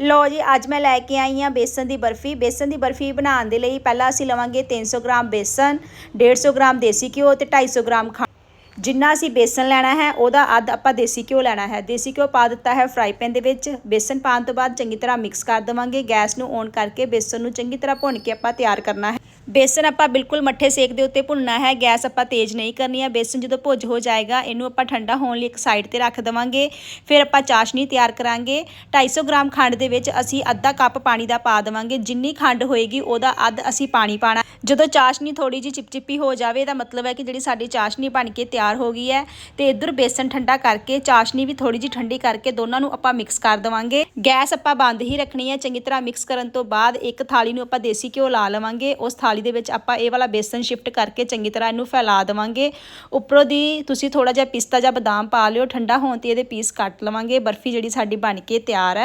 ਲੋ ਜੀ, ਅੱਜ ਮੈਂ ਲੈ ਕੇ ਆਈ ਹਾਂ ਬੇਸਨ ਦੀ ਬਰਫੀ। ਬੇਸਨ ਦੀ ਬਰਫੀ ਬਣਾਉਣ ਦੇ ਲਈ ਪਹਿਲਾਂ ਅਸੀਂ ਲਵਾਂਗੇ 300 ਗ੍ਰਾਮ ਬੇਸਨ 150 ਗ੍ਰਾਮ ਦੇਸੀ ਘਿਓ ਤੇ 250 ਗ੍ਰਾਮ ਖੰਡ ਜਿੰਨਾ ਅਸੀਂ ਬੇਸਨ ਲੈਣਾ ਹੈ, ਉਹਦਾ ਅੱਧ ਆਪਾਂ ਦੇਸੀ ਘਿਓ ਲੈਣਾ ਹੈ। ਦੇਸੀ ਘਿਓ ਪਾ ਦਿੱਤਾ ਹੈ ਫਰਾਈ ਪੈਨ ਦੇ ਵਿੱਚ। ਬੇਸਨ ਪਾਉਣ ਤੋਂ ਬਾਅਦ ਚੰਗੀ ਤਰ੍ਹਾਂ ਮਿਕਸ ਕਰ ਦੇਵਾਂਗੇ। ਗੈਸ ਨੂੰ ਔਨ ਕਰਕੇ ਬੇਸਨ ਨੂੰ ਚੰਗੀ ਤਰ੍ਹਾਂ ਭੁੰਨ ਕੇ ਆਪਾਂ ਤਿਆਰ ਕਰਨਾ ਹੈ। ਬੇਸਨ ਆਪਾਂ ਬਿਲਕੁਲ ਮੱਠੇ ਸੇਕ ਦੇ ਉੱਤੇ ਭੁੰਨਣਾ ਹੈ, ਗੈਸ ਆਪਾਂ ਤੇਜ਼ ਨਹੀਂ ਕਰਨੀ ਹੈ। ਬੇਸਨ ਜਦੋਂ ਭੁੱਜ ਹੋ ਜਾਏਗਾ, ਇਹਨੂੰ ਆਪਾਂ ਠੰਡਾ ਹੋਣ ਲਈ ਇੱਕ ਸਾਈਡ ਤੇ ਰੱਖ ਦੇਵਾਂਗੇ। ਫਿਰ ਆਪਾਂ ਚਾਸ਼ਨੀ ਤਿਆਰ ਕਰਾਂਗੇ। 250 ਗ੍ਰਾਮ ਖੰਡ ਦੇ ਵਿੱਚ ਅਸੀਂ ਅੱਧਾ ਕੱਪ ਪਾਣੀ ਦਾ ਪਾ ਦੇਵਾਂਗੇ। ਜਿੰਨੀ ਖੰਡ ਹੋਏਗੀ, ਉਹਦਾ ਅੱਧ ਅਸੀਂ ਪਾਣੀ ਪਾਣਾ ਜਦੋਂ ਚਾਸ਼ਨੀ ਥੋੜੀ ਜਿਹੀ ਚਿਪਚਿਪੀ ਹੋ ਜਾਵੇ ਇਹਦਾ ਮਤਲਬ ਹੈ ਕਿ ਜਿਹੜੀ ਸਾਡੀ ਚਾਸ਼ਨੀ ਬਣ ਕੇ ਤਿਆਰ ਹੋ ਗਈ ਹੈ ਤੇ ਇਧਰ ਬੇਸਨ ਠੰਡਾ ਕਰਕੇ, ਚਾਸ਼ਨੀ ਵੀ ਥੋੜੀ ਜਿਹੀ ਠੰਡੀ ਕਰਕੇ ਦੋਨਾਂ ਨੂੰ ਆਪਾਂ ਮਿਕਸ ਕਰ ਦੇਵਾਂਗੇ। ਗੈਸ ਆਪਾਂ ਬੰਦ ਹੀ ਰੱਖਣੀ ਹੈ, ਚੰਗੀ ਤਰ੍ਹਾਂ ਮਿਕਸ ਕਰਨ ਤੋਂ ਬਾਅਦ ਇੱਕ ਥਾਲੀ ਨੂੰ ਆਪਾਂ ਦੇਸੀ ਘਿਓ ਲਾ ਲਵਾਂਗੇ। ਉਸ ਥਾਲੀ ਦੇ ਵਿੱਚ ਆਪਾਂ ਇਹ ਵਾਲਾ ਬੇਸਨ ਸ਼ਿਫਟ ਕਰਕੇ ਚੰਗੀ ਤਰ੍ਹਾਂ ਇਹਨੂੰ ਫੈਲਾ ਦੇਵਾਂਗੇ। ਉੱਪਰੋਂ ਦੀ ਤੁਸੀਂ ਥੋੜਾ ਜਿਹਾ ਪਿਸਤਾ ਜਾਂ ਬਦਾਮ ਪਾ ਲਿਓ, ਠੰਡਾ ਹੋਣ ਤੇ ਇਹਦੇ ਪੀਸ ਕੱਟ ਲਵਾਂਗੇ। ਬਰਫੀ ਜਿਹੜੀ ਸਾਡੀ ਬਣ ਕੇ ਤਿਆਰ ਹੈ।